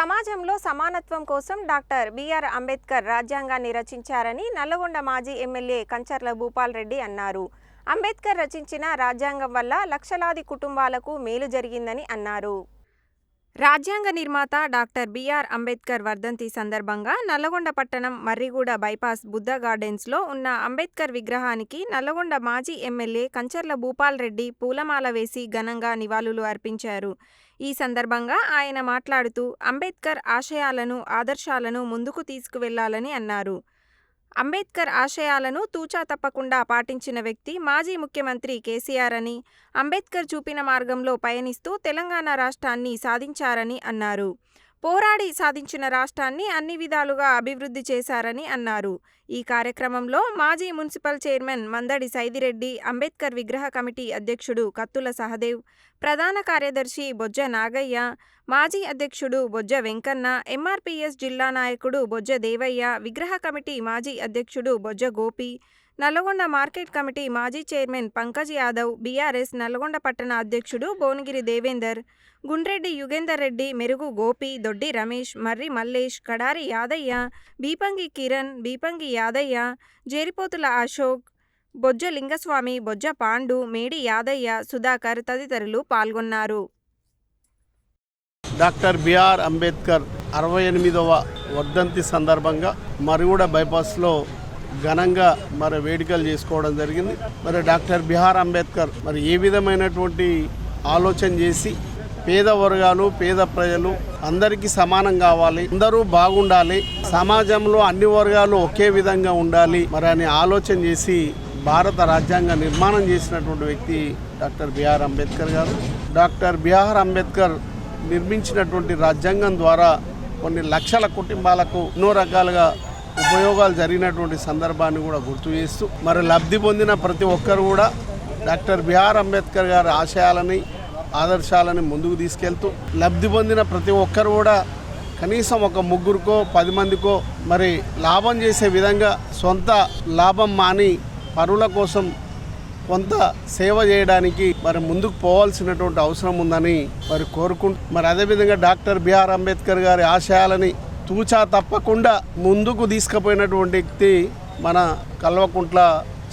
సమాజంలో సమానత్వం కోసం డాక్టర్ బిఆర్ అంబేద్కర్ రాజ్యాంగాన్ని రచించారని నల్లగొండ మాజీ ఎమ్మెల్యే కంచర్ల భూపాల్ రెడ్డి అన్నారు. అంబేద్కర్ రచించిన రాజ్యాంగం వల్ల లక్షలాది కుటుంబాలకు మేలు జరిగిందని అన్నారు. రాజ్యాంగ నిర్మాత డాక్టర్ బిఆర్ అంబేద్కర్ వర్ధంతి సందర్భంగా నల్లగొండ పట్టణం మర్రిగూడ బైపాస్ బుద్ధ గార్డెన్స్లో ఉన్న అంబేద్కర్ విగ్రహానికి నల్లగొండ మాజీ ఎమ్మెల్యే కంచర్ల భూపాల్ రెడ్డి పూలమాల వేసి ఘనంగా నివాళులు అర్పించారు. ఈ సందర్భంగా ఆయన మాట్లాడుతూ అంబేద్కర్ ఆశయాలను ఆదర్శాలను ముందుకు తీసుకువెళ్ళాలని అన్నారు. అంబేద్కర్ ఆశయాలను తూచా తప్పకుండా పాటించిన వ్యక్తి మాజీ ముఖ్యమంత్రి కేసీఆర్ అని అంబేద్కర్ చూపిన మార్గంలో పయనిస్తూ తెలంగాణ రాష్ట్రాన్ని సాధించారని అన్నారు. పోరాడి సాధించిన రాష్ట్రాన్ని అన్ని విధాలుగా అభివృద్ధి చేశారని అన్నారు. ఈ కార్యక్రమంలో మాజీ మున్సిపల్ చైర్మన్ మందడి సైదిరెడ్డి అంబేద్కర్ విగ్రహ కమిటీ అధ్యక్షుడు కత్తుల సహదేవ్ ప్రధాన కార్యదర్శి బొజ్జ నాగయ్య మాజీ అధ్యక్షుడు బొజ్జ వెంకన్న ఎంఆర్పీఎస్ జిల్లా నాయకుడు బొజ్జ దేవయ్య విగ్రహ కమిటీ మాజీ అధ్యక్షుడు బొజ్జ గోపి నల్గొండ మార్కెట్ కమిటీ మాజీ చైర్మన్ పంకజ్ యాదవ్ బీఆర్ఎస్ నల్గొండ పట్టణ అధ్యక్షుడు భువనగిరి దేవేందర్ గుండ్రెడ్డి యుగేందర్ రెడ్డి మెరుగు గోపి దొడ్డి రమేష్ మర్రి మల్లేష్ కడారి యాదయ్య బీపంగి కిరణ్ బీపంగి యాదయ్య జేరిపోతుల అశోక్ బొజ్జ లింగస్వామి బొజ్జ పాండు మేడి యాదయ్య సుధాకర్ తదితరులు పాల్గొన్నారు. డాక్టర్ బిఆర్ అంబేద్కర్ అరవై ఎనిమిదవ వర్ధంతి సందర్భంగా మరుగుడ బైపాస్లో ఘనంగా మరి వేడుకలు చేసుకోవడం జరిగింది. మరి డాక్టర్ బిఆర్ అంబేద్కర్ మరి ఏ విధమైనటువంటి ఆలోచన చేసి పేద వర్గాలు పేద ప్రజలు అందరికీ సమానం కావాలి అందరూ బాగుండాలి సమాజంలో అన్ని వర్గాలు ఒకే విధంగా ఉండాలి మరి అని ఆలోచన చేసి భారత రాజ్యాంగ నిర్మాణం చేసినటువంటి వ్యక్తి డాక్టర్ బిఆర్ అంబేద్కర్ గారు. డాక్టర్ బిఆర్ అంబేద్కర్ నిర్మించినటువంటి రాజ్యాంగం ద్వారా కొన్ని లక్షల కుటుంబాలకు ఎన్నో రకాలుగా ఉపయోగాలు జరిగినటువంటి సందర్భాన్ని కూడా గుర్తు చేస్తూ మరి లబ్ధి పొందిన ప్రతి ఒక్కరు కూడా డాక్టర్ బిఆర్ అంబేద్కర్ గారి ఆశయాలని ఆదర్శాలని ముందుకు తీసుకెళ్తూ లబ్ధి పొందిన ప్రతి ఒక్కరు కూడా కనీసం ఒక ముగ్గురికో పది మందికో మరి లాభం చేసే విధంగా సొంత లాభం మాని పరుల కోసం కొంత సేవ చేయడానికి మరి ముందుకు పోవాల్సినటువంటి అవసరం ఉందని మరి కోరుకుంటూ మరి అదేవిధంగా డాక్టర్ బిఆర్ అంబేద్కర్ గారి ఆశయాలని తూచా తప్పకుండా ముందుకు తీసుకుపోయినటువంటి వ్యక్తి మన కల్వకుంట్ల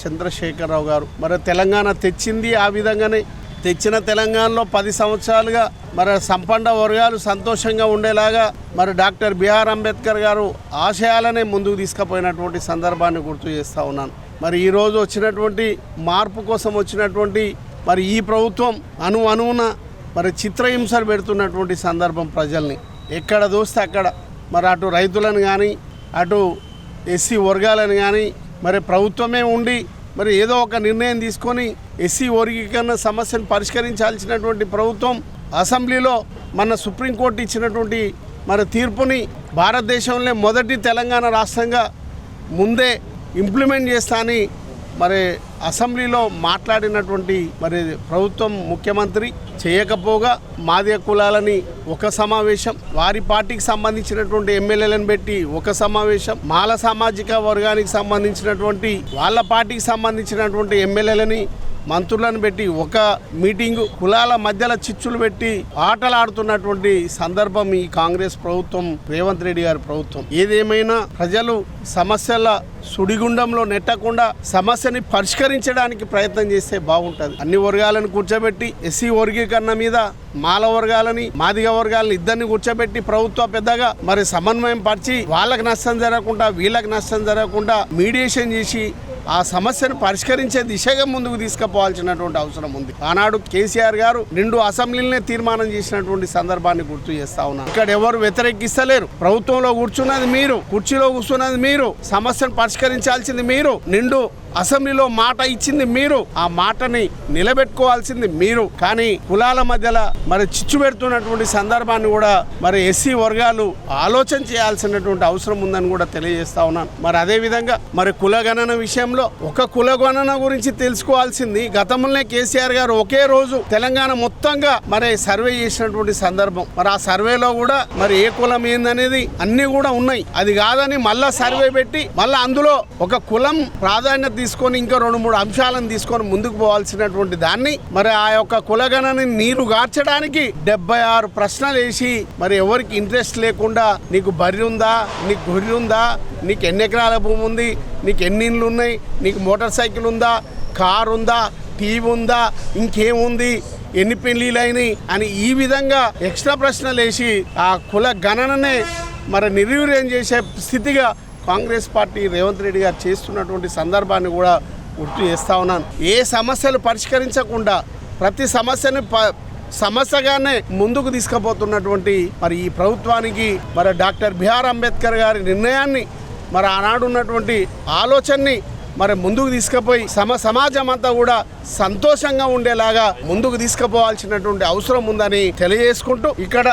చంద్రశేఖరరావు గారు. మరి తెలంగాణ తెచ్చింది ఆ విధంగానే. తెచ్చిన తెలంగాణలో పది సంవత్సరాలుగా మరి సంపన్న వర్గాలు సంతోషంగా ఉండేలాగా మరి డాక్టర్ బిఆర్ అంబేద్కర్ గారు ఆశయాలనే ముందుకు తీసుకుపోయినటువంటి సందర్భాన్ని గుర్తు చేస్తూ ఉన్నాను. మరి ఈరోజు వచ్చినటువంటి మార్పు కోసం వచ్చినటువంటి మరి ఈ ప్రభుత్వం అను అనువున మరి చిత్రహింసలు పెడుతున్నటువంటి సందర్భం ప్రజల్ని. ఎక్కడ చూస్తే అక్కడ. మరి అటు రైతులను కానీ అటు ఎస్సీ వర్గాలను కానీ మరి ప్రభుత్వమే ఉండి మరి ఏదో ఒక నిర్ణయం తీసుకొని ఎస్సీ వర్గీకరణ సమస్యను పరిష్కరించాల్సినటువంటి ప్రభుత్వం అసెంబ్లీలో మన సుప్రీంకోర్టు ఇచ్చినటువంటి మరి తీర్పుని భారతదేశంలో మొదటి తెలంగాణ రాష్ట్రంగా ముందే ఇంప్లిమెంట్ చేస్తా అని మరి అసెంబ్లీలో మాట్లాడినటువంటి మరి ప్రభుత్వం ముఖ్యమంత్రి చేయకపోగా మాదియ కులాలని ఒక సమావేశం వారి పార్టీకి సంబంధించినటువంటి ఎమ్మెల్యేలను పెట్టి ఒక సమావేశం మాల సామాజిక వర్గానికి సంబంధించినటువంటి వాళ్ళ పార్టీకి సంబంధించినటువంటి ఎమ్మెల్యేలని మంత్రులను పెట్టి ఒక మీటింగు కులాల మధ్యలో చిచ్చులు పెట్టి ఆటలాడుతున్నటువంటి సందర్భం ఈ కాంగ్రెస్ ప్రభుత్వం రేవంత్ రెడ్డి గారి ప్రభుత్వం. ఏదేమైనా ప్రజలు సమస్యల సుడిగుండంలో నెట్టకుండా సమస్యని పరిష్కరించడానికి ప్రయత్నం చేస్తే బాగుంటుంది. అన్ని వర్గాలను కూర్చోబెట్టి ఎస్సీ వర్గీకరణ మీద మాల వర్గాలని మాదిగ వర్గాలని ఇద్దరిని కూర్చోబెట్టి ప్రభుత్వ పెద్దగా మరి సమన్వయం పరిచి వాళ్ళకి నష్టం జరగకుండా వీళ్ళకి నష్టం జరగకుండా మీడియేషన్ చేసి ఆ సమస్యను పరిష్కరించే దిశగా ముందుకు తీసుకుపోవాల్సినటువంటి అవసరం ఉంది. ఆనాడు కేసీఆర్ గారు నిండు అసెంబ్లీనే తీర్మానం చేసినటువంటి సందర్భాన్ని గుర్తు చేస్తా ఉన్నాను ఇక్కడ ఎవరు వ్యతిరేకిస్తలేరు. ప్రభుత్వంలో కూర్చున్నది మీరు కుర్చీలో కూర్చున్నది మీరు. సమస్యను పరిష్కరించాల్సింది మీరు. నిండు అసెంబ్లీలో మాట ఇచ్చింది మీరు. ఆ మాటని నిలబెట్టుకోవాల్సింది మీరు. కానీ కులాల మధ్యలో మరి చిచ్చు పెడుతున్నటువంటి సందర్భాన్ని కూడా మరి ఎస్సీ వర్గాలు ఆలోచన చేయాల్సినటువంటి అవసరం ఉందని కూడా తెలియజేస్తా ఉన్నాను. మరి అదే విధంగా మరి కులగణన విషయంలో ఒక కులగణన గురించి తెలుసుకోవాల్సింది. గతంలోనే కేసీఆర్ గారు ఒకే రోజు తెలంగాణ మొత్తంగా మరి సర్వే చేసినటువంటి సందర్భం. మరి ఆ సర్వేలో కూడా మరి ఏ కులం ఏందనేది అన్ని కూడా ఉన్నాయి. అది కాదని మళ్ళా సర్వే పెట్టి మళ్ళా అందులో ఒక కులం ప్రాధాన్యత తీసుకొని ఇంకా రెండు మూడు అంశాలను తీసుకొని ముందుకు పోవాల్సినటువంటి దాన్ని మరి ఆ యొక్క కులగణని నీరు గార్చడానికి డెబ్బై ఆరు ప్రశ్నలు వేసి మరి ఎవరికి ఇంట్రెస్ట్ లేకుండా నీకు బర్రె ఉందా నీకు గొర్రె ఉందా నీకు ఎన్ని ఎకరాల భూమి ఉంది నీకు ఎన్ని ఇండ్లు ఉన్నాయి నీకు మోటార్ సైకిల్ ఉందా కారు ఉందా టీవీ ఉందా ఇంకేముంది ఎన్ని పెళ్ళిళ్ళు అయినాయి అని ఈ విధంగా ఎక్స్ట్రా ప్రశ్నలు వేసి ఆ కుల గణననే మరి నిర్వీర్యం చేసే స్థితిగా కాంగ్రెస్ పార్టీ రేవంత్ రెడ్డి గారు చేస్తున్నటువంటి సందర్భాన్ని కూడా గుర్తు చేస్తా ఉన్నాను. ఏ సమస్యలు పరిష్కరించకుండా ప్రతి సమస్యని ప సమస్యగానే ముందుకు తీసుకుపోతున్నటువంటి మరి ఈ ప్రభుత్వానికి మరి డాక్టర్ బిఆర్ అంబేద్కర్ గారి నిర్ణయాన్ని మరి ఆనాడు ఉన్నటువంటి ఆలోచనని మరి ముందుకు తీసుకుపోయి సమ సమాజం అంతా కూడా సంతోషంగా ఉండేలాగా ముందుకు తీసుకుపోవాల్సినటువంటి అవసరం ఉందని తెలియజేసుకుంటూ ఇక్కడ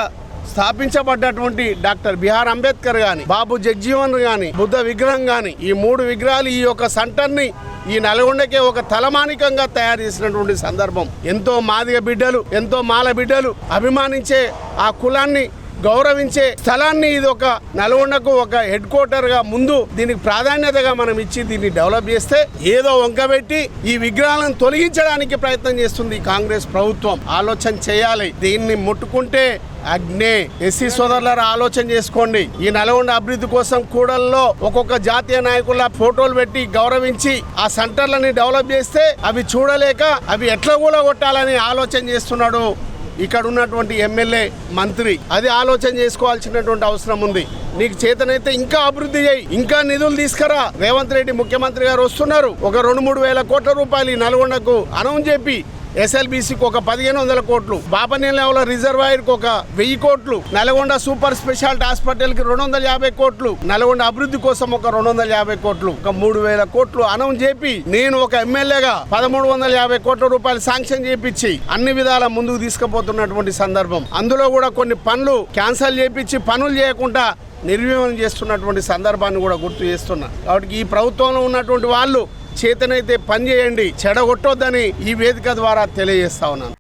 స్థాపించబడ్డటువంటి డాక్టర్ బిఆర్ అంబేద్కర్ గాని బాబు జగ్జీవన్ గాని బుద్ధ విగ్రహం గాని ఈ మూడు విగ్రహాలు ఈ యొక్క సెంటర్ని ఈ నల్గొండకే ఒక తలమానికంగా తయారు చేసినటువంటి సందర్భం. ఎంతో మాదిగ బిడ్డలు ఎంతో మాల బిడ్డలు అభిమానించే ఆ కులాన్ని గౌరవించే స్థలాన్ని ఇది ఒక నల్గొండకు ఒక హెడ్ క్వార్టర్గా ముందు దీనికి ప్రాధాన్యతగా మనం ఇచ్చి దీన్ని డెవలప్ చేస్తే ఏదో వంకబెట్టి ఈ విగ్రహాలను తొలగించడానికి ప్రయత్నం చేస్తుంది కాంగ్రెస్ ప్రభుత్వం. ఆలోచన చేయాలి. దీన్ని ముట్టుకుంటే అగ్నే ఎస్సీ సోదరులారా ఆలోచన చేసుకోండి. ఈ నల్గొండ అభివృద్ధి కోసం కూడల్లో ఒక్కొక్క జాతీయ నాయకుల ఫోటోలు పెట్టి గౌరవించి ఆ సెంటర్లని డెవలప్ చేస్తే అవి చూడలేక అవి ఎట్లా కూడా కొట్టాలని ఆలోచన చేస్తున్నాడు ఇక్కడ ఉన్నటువంటి ఎమ్మెల్యే మంత్రి. అది ఆలోచన చేసుకోవాల్సినటువంటి అవసరం ఉంది. నీకు చేతనైతే ఇంకా అభివృద్ధి చేయి ఇంకా నిధులు తీసుకురా. రేవంత్ రెడ్డి ముఖ్యమంత్రి గారు వస్తున్నారు. ఒక రెండు మూడు వేల కోట్ల రూపాయలు ఈ నల్గొండకు అనౌన్స్ చెప్పి ఎస్ఎల్బిసికి ఒక పదిహేను వందల కోట్లు బాపనేల రిజర్వాయర్కి ఒక వెయ్యి కోట్లు నల్గొండ సూపర్ స్పెషాలిటీ హాస్పిటల్కి రెండు వందల యాభై కోట్లు నల్గొండ అభివృద్ధి కోసం ఒక రెండు వందల యాభై కోట్లు ఒక మూడు వేల కోట్లు అనౌన్స్ చెప్పి నేను ఒక ఎమ్మెల్యేగా పదమూడు వందల యాభై కోట్ల రూపాయలు శాంక్షన్ చేపించి అన్ని విధాల ముందుకు తీసుకుపోతున్నటువంటి సందర్భం. అందులో కూడా కొన్ని పనులు క్యాన్సల్ చేపించి పనులు చేయకుండా నిర్వీర్యం చేస్తున్నటువంటి సందర్భాన్ని కూడా గుర్తు చేస్తున్నా. కాబట్టి ఈ ప్రభుత్వంలో ఉన్నటువంటి వాళ్ళు చేతనైతే పని చేయండి చెడగొట్టొద్దని ఈ వేదిక ద్వారా తెలియజేస్తా ఉన్నాను.